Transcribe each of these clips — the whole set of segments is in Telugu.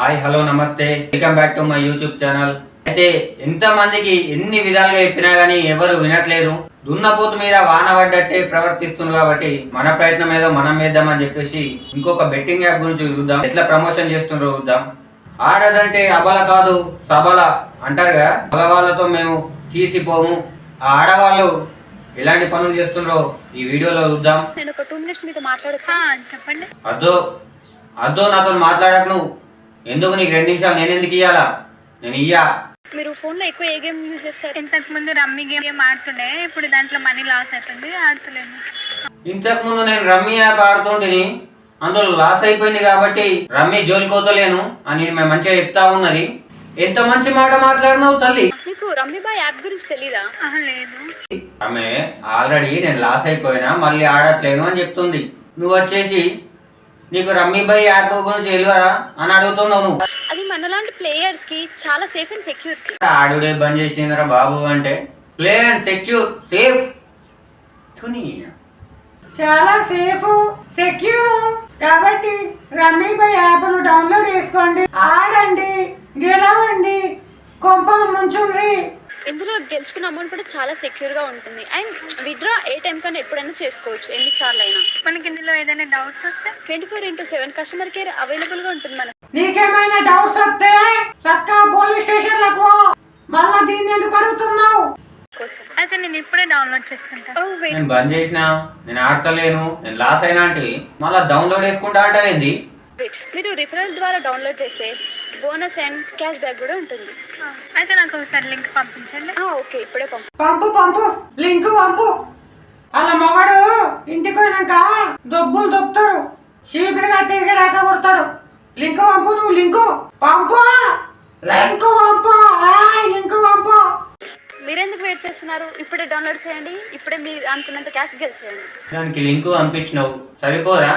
హాయ్ హలో నమస్తే welcome back to my YouTube channel అయితే ఎంత మందికి ఎన్ని విధాలుగా చెప్పినా గానీ ఎవరు వినట్లేదు. దున్నపోతు మీద వాన పడ్డట్టే ప్రవర్తిస్తున్నారు కాబట్టి మన ప్రయత్నం ఏదో మనం వేద్దామని చెప్పేసి ఇంకొక బెట్టింగ్ యాప్ గురించి చూద్దాం. ఎట్లా ప్రమోషన్ చేస్తుండ్రో చూద్దాం. ఆడదంటే అబల కాదు సబల అంటారు కదా. మగవాళ్ళతో మేము తీసిపోము. ఆ ఆడవాళ్ళు ఎలాంటి పనులు చేస్తుండ్రో ఈ వీడియోలో చూద్దాం. నేను ఒక టూ మినిట్స్ మీతో మాట్లాడొచ్చా? చెప్పండి. అద్దో అద్దో నాతో మాట్లాడక నువ్వు. ఎందుకు నీకు రెండు నిమిషాలు? నేను ఎందుకు ఇయ్యాలా? నేను ఇయ్యా. మీరు ఫోన్లో ఎక్కువ ఏ గేమ్ యూజ్ చేస్తారు? ఇంతకు ముందు రమ్మీ గేమ్ ఆడుతుండే ఇప్పుడు దాంట్లో మనీ లాస్ అవుతుంది ఆడుతలేను ఇంతకు ముందు నేను రమ్మీ యాప్ ఆడుతుంటిని అందులో లాస్ అయిపోయింది కాబట్టి రమ్మీ జోలికోతలేను అని మేము మంచిగా చెప్తా ఉన్నది. ఎంత మంచి మాట మాట్లాడినావు తల్లి? మీకు రమ్మీ బాయ్ యాప్ గురించి తెలీదా? ఆహా, లేదు. ఆమె ఆల్రెడీ నేను లాస్ అయిపోయినా మళ్ళీ ఆడట్లేను అని చెప్తుంది. నువ్వు వచ్చేసి నీకు రమ్మీ బై యాప్ గురించి తెలియరా అని అడుగుతున్నావు నువ్వు. అది మనలాంటి ప్లేయర్స్కి చాలా సేఫ్ అండ్ సెక్యూర్. కి ఆడుడే బంద్ చేసిందిరా బాబు అంటే. Play and secure safe. చాలా సేఫ్ సెక్యూర్. కాబట్టి రమ్మీ బై యాప్ను డౌన్లోడ్ చేసుకోండి ఆడండి గెలవండి కొంపలు ముంచుండ్రి. ఇందులో గెలుచుకున్న అమౌంట్ కూడా చాలా సెక్యూర్గా ఉంటుంది. అండ్ విత్డ్రా ఏ టైం కన్నా ఎప్పుడైనా చేసుకోవచ్చు ఎన్ని సార్లు అయినా మనకి ఇందులో ఏదైనా డౌట్స్ వస్తే? Twenty four into seven customer care అవైలబుల్గా ఉంటుంది మనకు. నీకేమైనా డౌట్స్ వస్తే చక్కా పోలీస్ స్టేషన్లకు పో. మళ్ళా దీన్ని ఎందుకు అడుగుతున్నావు? అయితే నేను ఇప్పుడే డౌన్లోడ్ చేసుకుంటాను Oh. నేను బంద్ చేసిన నేను ఆడతలేను నేను లాస్ అయినా అంటే మళ్ళీ డౌన్లోడ్ చేసుకుంటా Wait. మీరు రిఫరల్ ద్వారా డౌన్లోడ్ చేస్తే బోనస్ అండ్ క్యాష్ బ్యాక్ కూడా ఉంటుంది. అయితే నాకు ఒకసారి లింక్ పంపించండి. ఓకే ఇప్పుడే పంపు పంపు పంపు. లింక్ పంపు. అలా మొగడు ఇంటికి పోయినాక దొబ్బులు దొబ్బుతాడు చీపిరిగా తిరిగి రేఖ కొడతాడు. లింక్ పంపు నువ్వు లింకు. పంపు. లింక్ పంపు. లింక్ పంపు. మీరెందుకు వెయిట్ చేస్తున్నారు? ఇప్పుడే డౌన్లోడ్ చేయండి. ఇప్పుడే మీరు అనుకున్నంత క్యాష్ గెలిచేయండి దానికి లింక్ పంపించినావు. సరిపోరా?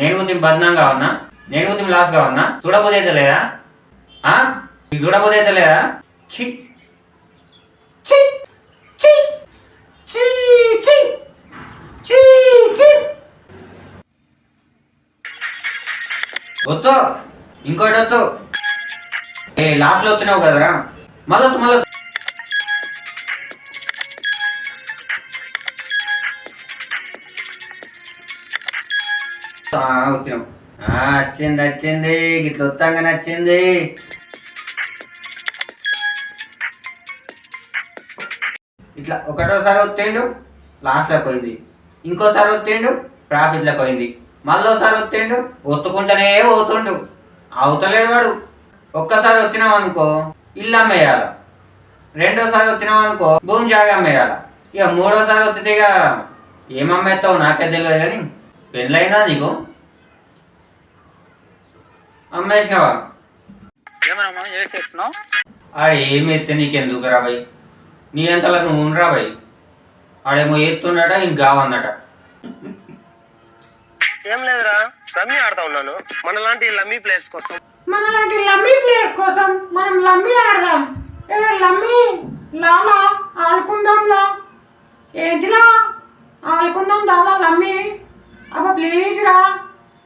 నేను ఉతిం బద్నాంగా ఉన్నా నేను ఉతిం లాస్గా ఉన్నా చూడబోతే అయితే లేదా? ఆ? చూడబోతే అయితే లేదా? చి చి చి చి చి చి వద్దు. ఇంకోటి వద్దు. ఏ లాస్ట్లో వచ్చినావు కదరా మళ్ళీ వద్దు, మళ్ళీ వద్దు. వచ్చినావు వచ్చింది వచ్చింది. గిట్ల వస్తాంగా నచ్చింది. ఇట్లా ఒకటోసారి వస్తేండు లాస్ట్లోకి పోయింది ఇంకోసారి వస్తేండు ప్రాఫిట్లోకి పోయింది మళ్ళోసారి వస్తేండు ఒత్తుకుంటూనే పోతుండు. అవతలేడు వాడు. ఒక్కసారి వచ్చినాం అనుకో ఇల్లు అమ్మేయాల. రెండోసారి వచ్చినాం అనుకో భూమి జాగా అమ్మేయాల. ఇక మూడోసారి ఇక ఏం అమ్మేస్తావు? నాకే తెలియదు కానీ పెళ్ళైనా నీకు? అమ్మేసినావా? ఏమన్నా ఏ చేస్తున్నావు? ఆడ ఏమి ఎత్తే నీకెందుకు రాబాయ్ నీ అంతలా నువ్వు ఉండరాబాయ్ ఆడేమో ఎత్తున్నాడా ఇంక కావన్నట ఏం లేదురా రమ్మీ ఆడుతా ఉన్నాను. మన లాంటి లమ్మీ ప్లేయర్స్ కోసం. మనలాంటి లమ్మీ ప్లేయర్స్ కోసం మనం లమ్మీ ఆడదాం. ఏ లమ్మీ లాలా ఆడుకుందాం లా. ఏంటిలా? ఆడుకుందాం లాలా లమ్మీ. అబ్బా ప్లీజ్ రా.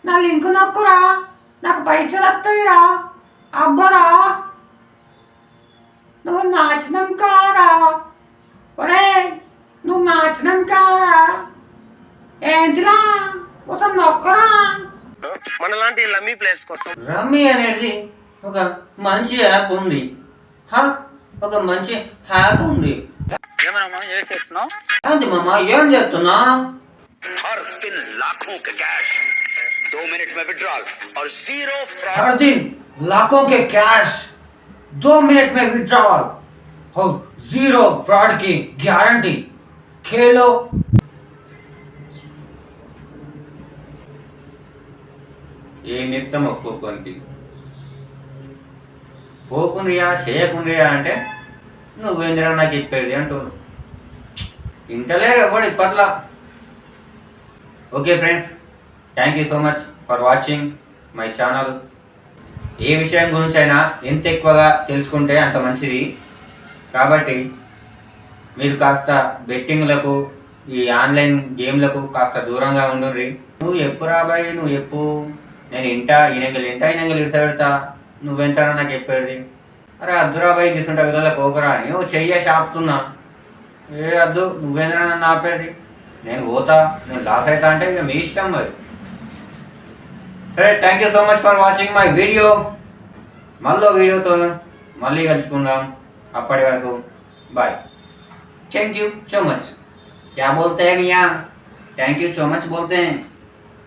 నా లింక్ నొక్కురా. నాకు పైసలు వస్తాయిరా. అబ్బరా. నువ్వు నాచనం కారా ఒరే నువ్వు నాచనం కారా ఏంటిలా ఒక నొక్కరా మన లాంటి లమ్మీ ప్లేయర్స్ కోసం రమ్మీ అనేది ఒక మంచి యాప్ ఉంది హా ఒక మంచి యాప్ ఉంది ఏమన్నా ఏ చేస్తున్నావు ఏంటి మామ ఏం చెప్తున్నా हर दिन लाखों का कैश दो मिनट में विड्रॉल और जीरो फ्रॉड हर दिन लाखों के कैश दो मिनट में विड्रॉल और जीरो फ्रॉड की गारंटी खेलो ఏం చెప్తాం ఒక్కొక్కరికి పోకుండ్రియా చేయకుండ్రియా అంటే నువ్వేంద్రా నాకు చెప్పేది అంటున్నావు ఇంటలేరు ఎవడు ఇప్పట్లా okay friends thank you so much for watching my channel ఏ విషయం గురించి అయినా ఎంత ఎక్కువగా తెలుసుకుంటే అంత మంచిది. కాబట్టి మీరు కాస్త బెట్టింగ్లకు ఈ ఆన్లైన్ గేమ్లకు కాస్త దూరంగా ఉండుర్రి. నువ్వు ఎప్పు రాబాయి నువ్వు ఎప్పు నేను ఇంట ఈయనగలు ఇంట ఈయనగలు ఇడిసా పెడతా. నువ్వెంతనా నాకు చెప్పేది. అరే అద్దు రాబాయి తీసుకుంటా వీళ్ళ కోకరా అని. ఓ చెయ్య షాపుతున్నా. ఏ అద్దు నువ్వెంతనా నన్ను ఆపేది నేను పోతా నేను లాస్ అవుతా అంటే ఇక మీ ఇష్టం మరి. సరే thank you so much for watching my video మళ్ళీ వీడియోతో మళ్ళీ కలుసుకుందాం అప్పటి వరకు bye thank you so much क्या बोलते हैं मियाँ थैंक यू सो मच बोलते हैं